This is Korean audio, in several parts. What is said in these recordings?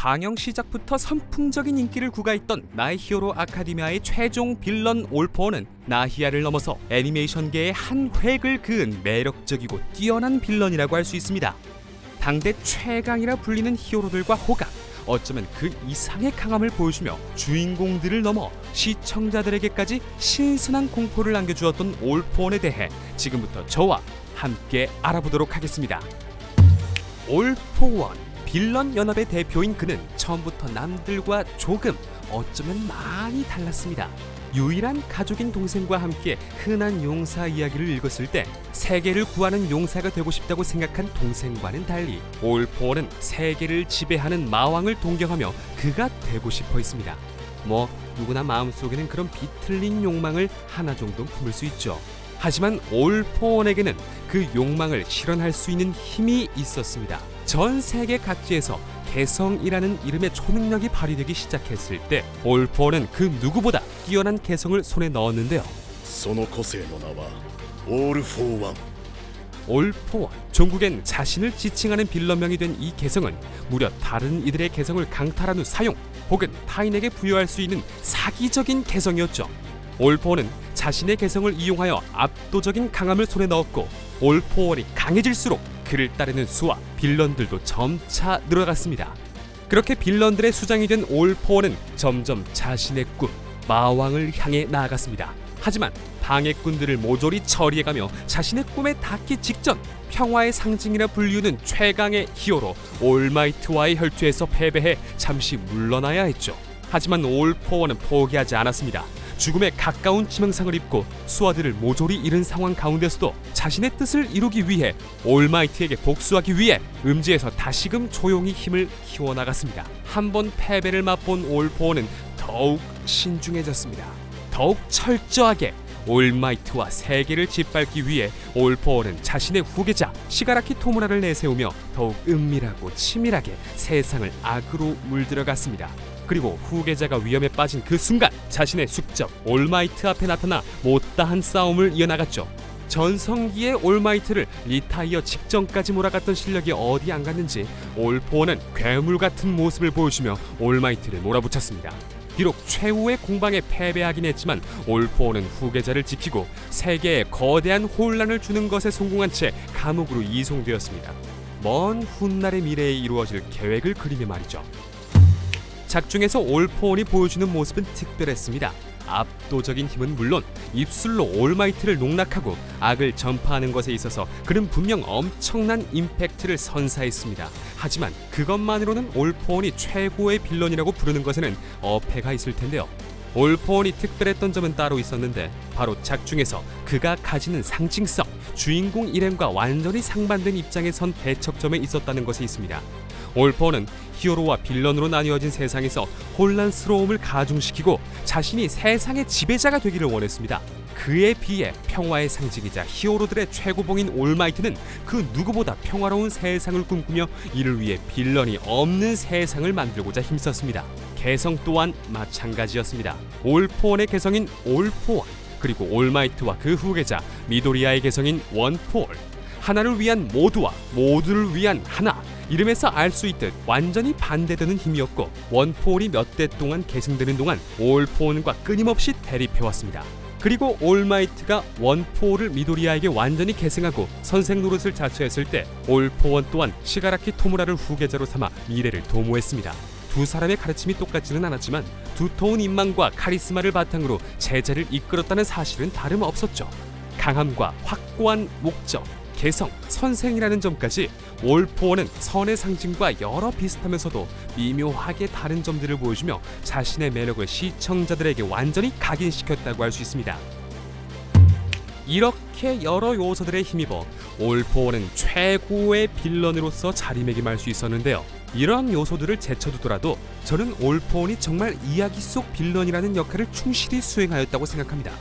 방영 시작부터 선풍적인 인기를 구가했던 나의 히어로 아카데미아의 최종 빌런 올포는 나히아를 넘어서 애니메이션계의 한 획을 그은 매력적이고 뛰어난 빌런이라고 할 수 있습니다. 당대 최강이라 불리는 히어로들과 호각, 어쩌면 그 이상의 강함을 보여주며 주인공들을 넘어 시청자들에게까지 신선한 공포를 안겨주었던 올포원에 대해 지금부터 저와 함께 알아보도록 하겠습니다. 올포원 빌런 연합의 대표인 그는 처음부터 남들과 조금 어쩌면 많이 달랐습니다. 유일한 가족인 동생과 함께 흔한 용사 이야기를 읽었을 때 세계를 구하는 용사가 되고 싶다고 생각한 동생과는 달리 올포는 세계를 지배하는 마왕을 동경하며 그가 되고 싶어 했습니다. 뭐 누구나 마음속에는 그런 비틀린 욕망을 하나 정도 품을 수 있죠. 하지만 올포원에게는 그 욕망을 실현할 수 있는 힘이 있었습니다. 전 세계 각지에서 개성이라는 이름의 초능력이 발휘되기 시작했을 때 올포원은 그 누구보다 뛰어난 개성을 손에 넣었는데요. その個性の名はオール・フォー・ワン 올포원 종국엔 자신을 지칭하는 빌런명이 된 이 개성은 무려 다른 이들의 개성을 강탈한 후 사용 혹은 타인에게 부여할 수 있는 사기적인 개성이었죠. 올포원은 자신의 개성을 이용하여 압도적인 강함을 손에 넣었고 올포원이 강해질수록 그를 따르는 수와 빌런들도 점차 늘어갔습니다. 그렇게 빌런들의 수장이 된 올포원은 점점 자신의 꿈 마왕을 향해 나아갔습니다. 하지만 방해꾼들을 모조리 처리해가며 자신의 꿈에 닿기 직전 평화의 상징이라 불리우는 최강의 히어로 올마이트와의 혈투에서 패배해 잠시 물러나야 했죠. 하지만 올포원은 포기하지 않았습니다. 죽음에 가까운 치명상을 입고 수하들을 모조리 잃은 상황 가운데서도 자신의 뜻을 이루기 위해 올마이트에게 복수하기 위해 음지에서 다시금 조용히 힘을 키워나갔습니다. 한 번 패배를 맛본 올포원은 더욱 신중해졌습니다. 더욱 철저하게 올마이트와 세계를 짓밟기 위해 올포원은 자신의 후계자 시가라키 토무라를 내세우며 더욱 은밀하고 치밀하게 세상을 악으로 물들어갔습니다. 그리고 후계자가 위험에 빠진 그 순간 자신의 숙적 올마이트 앞에 나타나 못다한 싸움을 이어나갔죠. 전성기의 올마이트를 리타이어 직전까지 몰아갔던 실력이 어디 안 갔는지 올포원은 괴물 같은 모습을 보여주며 올마이트를 몰아붙였습니다. 비록 최후의 공방에 패배하긴 했지만 올포원은 후계자를 지키고 세계에 거대한 혼란을 주는 것에 성공한 채 감옥으로 이송되었습니다. 먼 훗날의 미래에 이루어질 계획을 그리며 말이죠. 작중에서 올포원이 보여주는 모습은 특별했습니다. 압도적인 힘은 물론 입술로 올마이트를 농락하고 악을 전파하는 것에 있어서 그는 분명 엄청난 임팩트를 선사했습니다. 하지만 그것만으로는 올포원이 최고의 빌런이라고 부르는 것에는 어폐가 있을 텐데요. 올포원이 특별했던 점은 따로 있었는데 바로 작중에서 그가 가지는 상징성, 주인공 일행과 완전히 상반된 입장에 선 대척점에 있었다는 것이 있습니다. 올포는 히어로와 빌런으로 나뉘어진 세상에서 혼란스러움을 가중시키고 자신이 세상의 지배자가 되기를 원했습니다. 그에 비해 평화의 상징이자 히어로들의 최고봉인 올마이트는 그 누구보다 평화로운 세상을 꿈꾸며 이를 위해 빌런이 없는 세상을 만들고자 힘썼습니다. 개성 또한 마찬가지였습니다. 올포원의 개성인 올포원 그리고 올마이트와 그 후계자 미도리아의 개성인 원포올 하나를 위한 모두와 모두를 위한 하나 이름에서 알 수 있듯 완전히 반대되는 힘이었고 원포올이 몇 대 동안 계승되는 동안 올포온과 끊임없이 대립해왔습니다. 그리고 올마이트가 원포올을 미도리아에게 완전히 계승하고 선생 노릇을 자처했을 때 올포원 또한 시가라키 토무라를 후계자로 삼아 미래를 도모했습니다. 두 사람의 가르침이 똑같지는 않았지만 두터운 인망과 카리스마를 바탕으로 제자를 이끌었다는 사실은 다름없었죠. 강함과 확고한 목적, 개성, 선생이라는 점까지 올포원은 선의 상징과 여러 비슷하면서도 미묘하게 다른 점들을 보여주며 자신의 매력을 시청자들에게 완전히 각인시켰다고 할 수 있습니다. 이렇게 여러 요소들에 힘입어 올포원은 최고의 빌런으로서 자리매김할 수 있었는데요. 이러한 요소들을 제쳐두더라도 저는 올포원이 정말 이야기 속 빌런이라는 역할을 충실히 수행하였다고 생각합니다.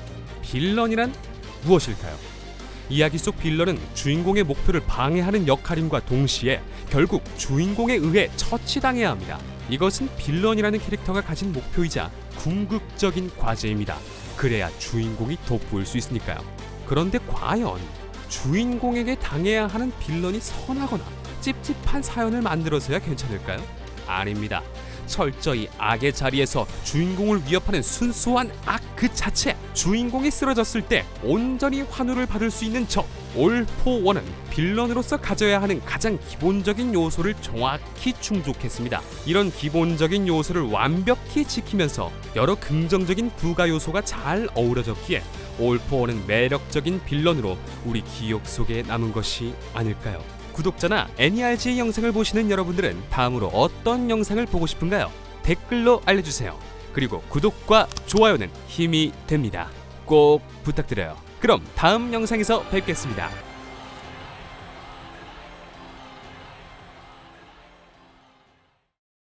빌런이란 무엇일까요? 이야기 속 빌런은 주인공의 목표를 방해하는 역할임과 동시에 결국 주인공에 의해 처치당해야 합니다. 이것은 빌런이라는 캐릭터가 가진 목표이자 궁극적인 과제입니다. 그래야 주인공이 돋보일 수 있으니까요. 그런데 과연 주인공에게 당해야 하는 빌런이 선하거나 찝찝한 사연을 만들어서야 괜찮을까요? 아닙니다. 철저히 악의 자리에서 주인공을 위협하는 순수한 악 그 자체. 주인공이 쓰러졌을 때 온전히 환호를 받을 수 있는 적. 올포원은 빌런으로서 가져야 하는 가장 기본적인 요소를 정확히 충족했습니다. 이런 기본적인 요소를 완벽히 지키면서 여러 긍정적인 부가 요소가 잘 어우러졌기에 올포원은 매력적인 빌런으로 우리 기억 속에 남은 것이 아닐까요? 구독자나 NERG의 영상을 보시는 여러분들은 다음으로 어떤 영상을 보고 싶은가요? 댓글로 알려주세요. 그리고 구독과 좋아요는 힘이 됩니다. 꼭 부탁드려요. 그럼 다음 영상에서 뵙겠습니다.